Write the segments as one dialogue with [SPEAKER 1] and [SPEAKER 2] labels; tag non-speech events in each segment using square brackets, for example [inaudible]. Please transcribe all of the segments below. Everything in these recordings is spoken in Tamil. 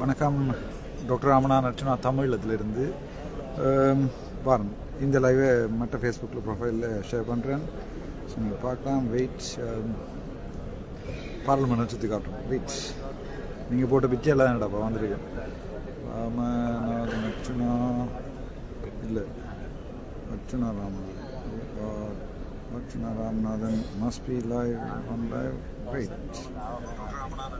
[SPEAKER 1] வணக்கம். டாக்டர் ராமனா அர்ச்சனா தமிழத்திலிருந்து அம், பாருங்க இந்த லைவை மற்ற ஃபேஸ்புக்கில் ப்ரொஃபைலில் ஷேர் பண்ணுறேன் ஸோ நீங்கள் பார்க்கலாம். வெயிட் பார்லிமெண்ட் சுற்றி காட்டுறோம். வெயிட் நீங்கள் போட்ட பிச்சை எல்லாம் என்னடாப்பா வந்திருக்கு? ராமநாதன் அர்ச்சனா இல்லை. Archana Ramanathan. Uh, Archana Ramanathan. Must be live on live wait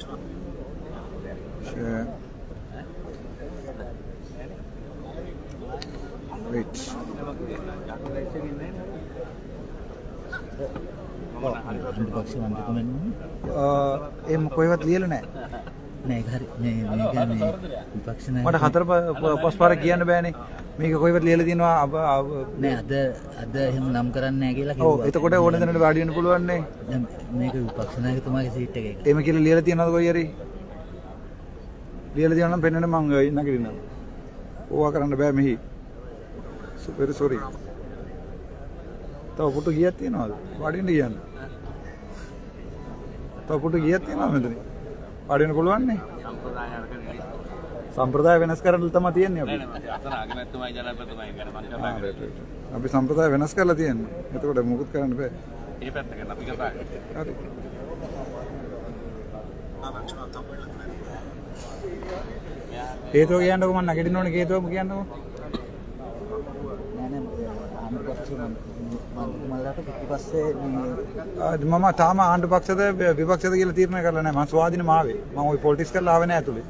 [SPEAKER 1] share wait එම කොයිවත් ලියල නෑ.
[SPEAKER 2] නෑ හරි. මේ මේ විපක්ෂ
[SPEAKER 1] මට හතර පස් පාර කියන්න බෑනේ මේක කොයිවත් ලියලා තියෙනවා
[SPEAKER 2] නෑ අද අද එහෙම නම් කරන්නේ නෑ කියලා කිව්වා.
[SPEAKER 1] ඔව් එතකොට ඕන දැනට වාඩි වෙන්න පුළුවන් නේ.
[SPEAKER 2] දැන් මේක විපක්ෂනායකතුමාගේ සීට් එකේ.
[SPEAKER 1] එහෙම කියලා ලියලා තියෙනවද කොයි හරි? ලියලා තියෙනවා නම් පෙන්වන්න මම ඉන්න කියලා. ඕවා කරන්න බෑ මෙහි. Super sorry. තව පුටු ගියක් තියෙනවද? වාඩි වෙන්න කියන්න. තව පුටු ගියක් තියෙනවා මෙතන. වාඩි වෙන්න පුළුවන් නේ. සම්ප්‍රදාය අරගෙන වෙනස් කරන්න තම තියෙන්නේ අපි. අපි සම්ප්‍රදාය වෙනස් කරලා තියෙන්නේ. එතකොට මුකුත් කරන්න බෑ. හරි. හේතුව කියන්නකො මම නැගිටින්න ඕනේ හේතුවම කියන්නකො. මම තාම ආණ්ඩු පක්ෂද විපක්ෂද කියලා තීරණය කරලා නැහැ මම ස්වාධීන මාවේ මම ওই පොලිටික්ස් කරලා ආවේ නැහැ ඇතුලේ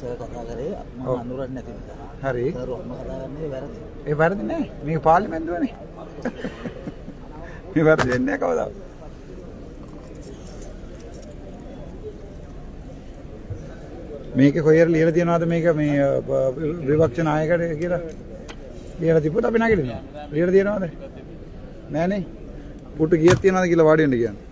[SPEAKER 2] සර් කතා කරේ මම. අඳුරන්නේ නැති නිසා.
[SPEAKER 1] හරි.
[SPEAKER 2] සර් ඔහම කතා කරන්නේ වැරදි.
[SPEAKER 1] ඒ වැරදි නෑ? මේක පාර්ලිමේන්තුවනේ මේ වැරදි වෙන්නේ කවදාවත් මේක කොහෙර ලියලා තියනවාද මේක? මේ විපක්ෂ නායකට කියලා? ලියලා තිබුණා අපි නැගිටිනවා. ලියලා තියනවාද? නෑනේ පුටු කීයක් තියනවාද කියලා වාඩි වෙන්න කියන්නේ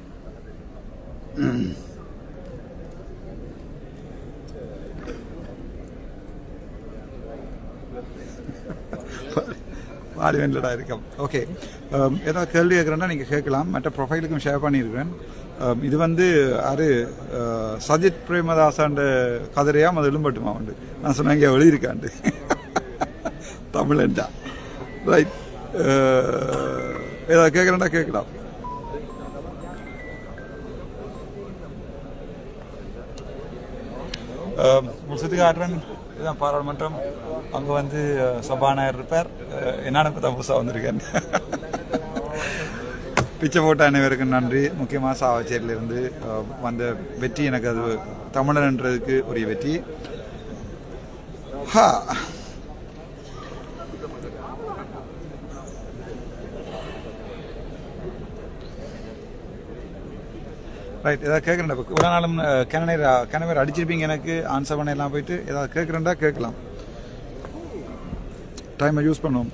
[SPEAKER 1] பார்லிமெண்ட்டில் இருக்கும் ஓகே um, ஏதாவது கேள்வி கேட்குறேன்னா நீங்கள் கேட்கலாம். மற்ற ப்ரொஃபைலுக்கும் ஷேர் பண்ணியிருக்கிறேன். Um, இது வந்து அரு uh, சஜித் பிரேமதாசாண்ட கதிரையாம் அது எழும்பட்டுமா உண்டு? நான் சொன்னேன் இங்கே எழுதியிருக்காண்டு. [laughs] தமிழண்டா. ரைட் uh, ஏதாவது கேட்குறேன்னா கேட்கலாம். Um, முடிச்சது காட்டுறேன். இதுதான் பாராளுமன்றம். அங்கே வந்து சபாநாயகர் இருப்பார். அஹ், என்னன்னு தான் புதுசாக வந்திருக்கேன். பிச்சை போட்ட அனைவருக்கும் நன்றி. முக்கியமாக சாவச்சேரியிலிருந்து வந்த வெற்றி எனக்கு அது தமிழன்ன்றதுக்கு உரிய வெற்றி. ஹா. ரைட் ஏதாவது கேட்குறேன் இப்போ ஒரு நாளும் கிணநீர் கிணவர் அடிச்சிருப்பீங்க எனக்கு ஆன்சர் பண்ணலாம் போயிட்டு ஏதாவது கேட்குறேன்டா கேட்கலாம். டைமை யூஸ் பண்ணுவோம்.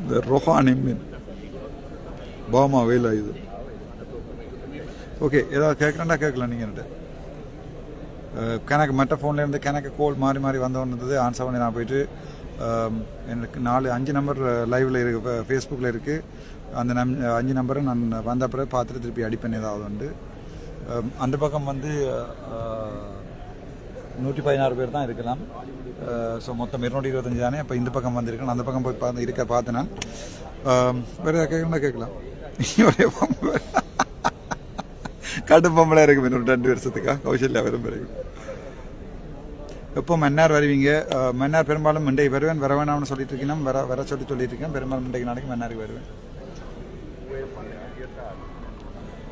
[SPEAKER 1] இந்த ரொஹானி மீன். பாமா வெயில் இது. ஓகே ஏதாவது கேட்குறேன்டா கேட்கலாம் நீங்கள் என்கிட்ட. கணக்கு மற்ற ஃபோன்லேருந்து கணக்கு கோல் மாறி மாறி வந்தவன் இருந்தது ஆன்சர் பண்ணி நான் போயிட்டு எனக்கு நாலு அஞ்சு நம்பர் லைவில் இருக்கு ஃபேஸ்புக்கில் இருக்குது அந்த நம் அஞ்சு நம்பரை நான் வந்த பிறகு பார்த்துட்டு திருப்பி அடிப்பேன் ஏதாவது உண்டு. அந்த பக்கம் வந்து நூற்றி பதினாறு பேர் தான் இருக்கலாம். ஸோ மொத்தம் இருநூற்றி இருபத்தஞ்சு தானே? அப்போ இந்த பக்கம் வந்திருக்கேன் அந்த பக்கம் போய் பார்த்து இருக்க பார்த்தேன் நான் வேறு ஏதாவது கேட்கணும்னா கேட்கலாம். ஒரே பொம்பளை. கடும் பொம்பளை இருக்கு இன்னொரு ரெண்டு வருஷத்துக்கா? கௌசல்யா விரும்புகிறேன் எப்போ மன்னார் வருவீங்க? மன்னார் பெரும்பாலும் மண்டை வருவேன் வர வேணாம்னு சொல்லிட்டு இருக்கேன் வர வர சொல்லி சொல்லிட்டு இருக்கேன் பெரும்பாலும் மண்டைக்கு நாளைக்கு மன்னாருக்கு வருவேன்.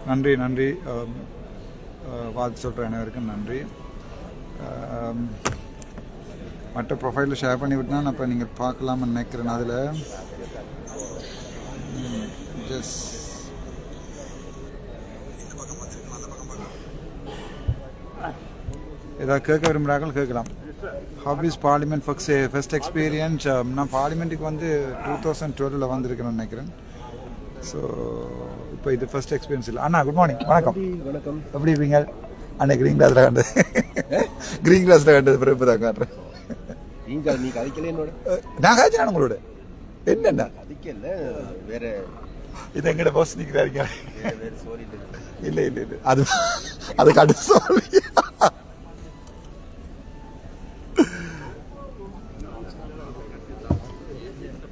[SPEAKER 1] நன்றி நன்றி. வாழ்த்து சொல்கிற அனைவருக்கும் நன்றி. மற்ற ப்ரொஃபைலில் ஷேர் பண்ணி விட்டுனா நான் இப்போ நீங்கள் பார்க்கலாம்னு நினைக்கிறேன். அதில் ஜஸ்ட் ஏதாவது கேட்க விரும்புகிறார்கள் கேட்கலாம். Hobbies parliament first first experience நான் பார்லிமெண்ட்டுக்கு வந்து டூ தௌசண்ட் டுவெலில் வந்திருக்கேன்னு நினைக்கிறேன். ஸோ இப்போ இது ஃபர்ஸ்ட் எக்ஸ்பீரியன்ஸ் இல்லை. அண்ணா குட் மார்னிங் வணக்கம்.
[SPEAKER 3] வணக்கம்.
[SPEAKER 1] எப்படி இருப்பீங்க அண்ணா க்ரீன் கிளாஸில் கண்டது. க்ரீன் கிளாஸில் கண்டது. பிறகு இப்போ தான் காட்டுறேன்
[SPEAKER 3] நீங்கள் நீ கதைக்கல என்னோட?
[SPEAKER 1] அஹ், நான் காய்ச்சினா உங்களோட? என்னென்ன
[SPEAKER 3] கதைக்கல வேற
[SPEAKER 1] இது எங்கட பாஸ் நிற்கிறாருங்க இல்லை இல்லை இல்லை. அது அது கடைசி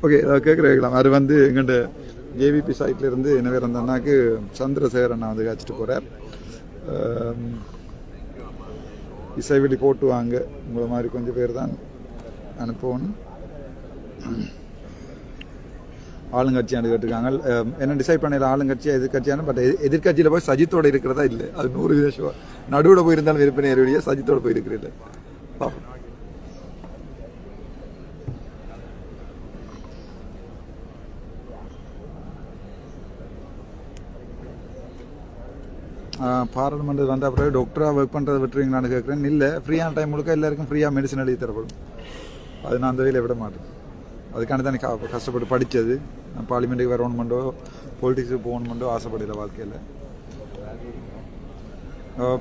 [SPEAKER 1] ஓகே கேட்குறேன் அது வந்து எங்கள்கிட்ட ஜேவிபி சைட்லேருந்து என்ன பேர் அந்த அண்ணாக்கு சந்திரசேகர் அண்ணா வந்து காய்ச்சிட்டு போகிறார் இசைவெளி போட்டு வாங்க. உங்களை மாதிரி கொஞ்சம் பேர் தான் அனுப்பணும். ஆளுங்கட்சியாண்டு கேட்டிருக்காங்க. என்ன டிசைட் பண்ணல ஆளுங்கட்சியா எதிர்கட்சியான பட் எதிர்கட்சியில் போய் சஜித்தோட இருக்கிறதா இல்லை? அது நூறு வீத நடுவில் போயிருந்தாலும் விருப்பினை ஏறிய சஜித்தோட போயிருக்கிறீங்க பாராளுமன்றம் வந்த அப்புறம் டாக்டராக ஒர்க் பண்ணுறதை விட்டுருவீங்களான்னு கேட்குறேன் இல்லை ஃப்ரீயான டைம் முழுக்க எல்லாருக்கும் ஃப்ரீயாக மெடிசன் எழுதி தரப்படும். அது நான் அந்த வேலையை விட மாட்டேன். அதுக்கான தானே க- கஷ்டப்பட்டு படித்தது நான் பார்லிமெண்ட்டுக்கு வரணுமெண்டோ பொலிட்டிக்ஸுக்கு போகணுமெண்டோ ஆசைப்படல வாழ்க்கையில்.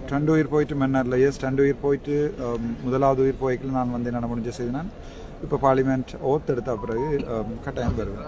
[SPEAKER 1] ரெண்டு உயிர் போயிட்டு மன்னாரில். எஸ் ரெண்டு உயிர் போயிட்டு முதலாவது உயிர் போய்க்கில் நான் வந்து என்ன முடிஞ்ச செய்து நான் இப்போ பார்லிமெண்ட் ஓத் எடுத்த பிறகு கட்டாயம் பெறுவேன்.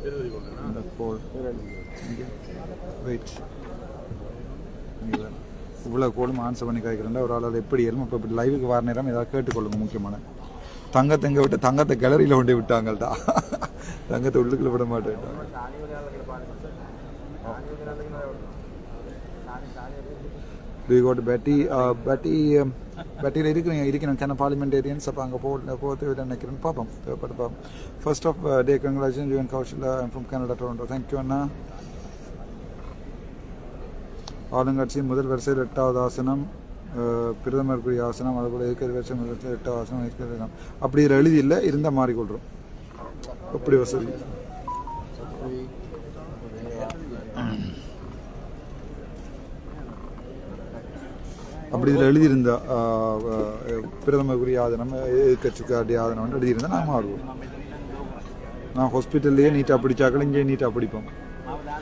[SPEAKER 1] இந்த கோல் வெயிட் இவ்வளோ கோலும் ஆன்சர் பண்ணி கேட்குறேன் ஒரு ஆளால் எப்படி ஏறும் இப்போ இப்படி லைவுக்கு வர நேரம் ஏதாவது கேட்டுக்கொள்ளுங்க முக்கியமான தங்கத்தை எங்கே விட்டு தங்கத்தை கேலரியில் கொண்டு விட்டாங்கள்டா தங்கத்தை உள்ளுக்குள்ள விட மாட்டேன் டு யூ கோட் பேட்டி பேட்டி பேட்டியில் இருக்கிறீங்க இருக்கணும் கேன பார்லிமெண்டேரியன்ஸ் அப்போ அங்கே போ போகிறது விட நினைக்கிறேன்னு பார்ப்போம். தேவைப்பட்டு பார்ப்போம். First of day congratulation UN Kaushal from Canada Toronto thank you அண்ணா. ஆளுங்கட்சி முதல் வரிசையில் எட்டாவது ஆசனம் uh, பிரதமருக்குரிய ஆசனம் அதுபோல் இருக்கிற வரிசை முதல் வரிசையில் எட்டாவது ஆசனம் இருக்கிற ஆசனம். அப்படி எழுதி இல்லை இருந்தால் மாறிக்கொள்கிறோம் அப்படி வசதி? அப்படி இதில் எழுதியிருந்தா பிரதமருக்குரிய ஆதனம் எதிர்கட்சிக்காருடைய ஆதனம்னு எழுதியிருந்தா நான் மாறுவோம் நான் ஹாஸ்பிட்டல்லையே நீட்டாக படித்தாக்கள் இங்கேயே நீட்டாக படிப்போம்.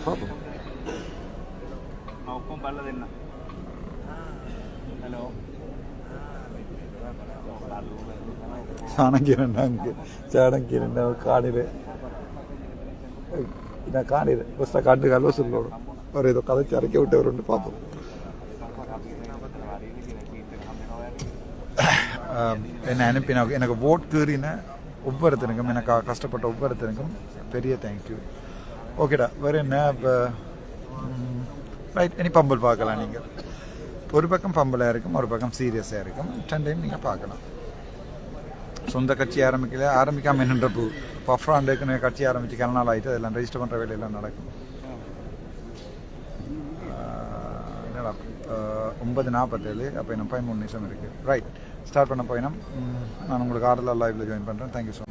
[SPEAKER 1] பார்ப்போம். சாணக்கிரண்டா அங்கே சாணக்கிரண்டா காணிடு நான் காணிடு ஃபஸ்ட்டாக காட்டு கல்வ சொல்லணும் அவர் ஏதோ கதைச்சு அரைக்க விட்டு பார்ப்போம். என்னை அனுப்பின எனக்கு ஓட் கீறின ஒவ்வொருத்தனுக்கும் எனக்கு கஷ்டப்பட்ட ஒவ்வொருத்தனுக்கும் பெரிய தேங்க்யூ ஓகேடா வேறு என்ன? இப்போ ரைட் இனி பம்பல் பார்க்கலாம் நீங்கள் ஒரு பக்கம் பம்பலாக இருக்கும் ஒரு பக்கம் சீரியஸாக இருக்கும். ரெண்டையும் நீங்கள் பார்க்கலாம். சொந்த கட்சி ஆரம்பிக்கல ஆரம்பிக்காமல் என்னன்ற பூ. பஃப்ராண்டுக்கு கட்சி ஆரம்பித்து கிள நாள் ஆகிட்டு அதெல்லாம் ரெஜிஸ்டர் பண்ணுற வேலையெல்லாம் நடக்கும். என்னடா ஒன்பது நாற்பத்தேழு அப்போ இன்னும் பதிமூணு நிமிஷம் இருக்குது ரைட் ஸ்டார்ட் பண்ண பயணம். நான் உங்களுக்கு ஆறுதல் லைவில் ஜாயின் பண்ணுறேன் தேங்க்யூ ஸோ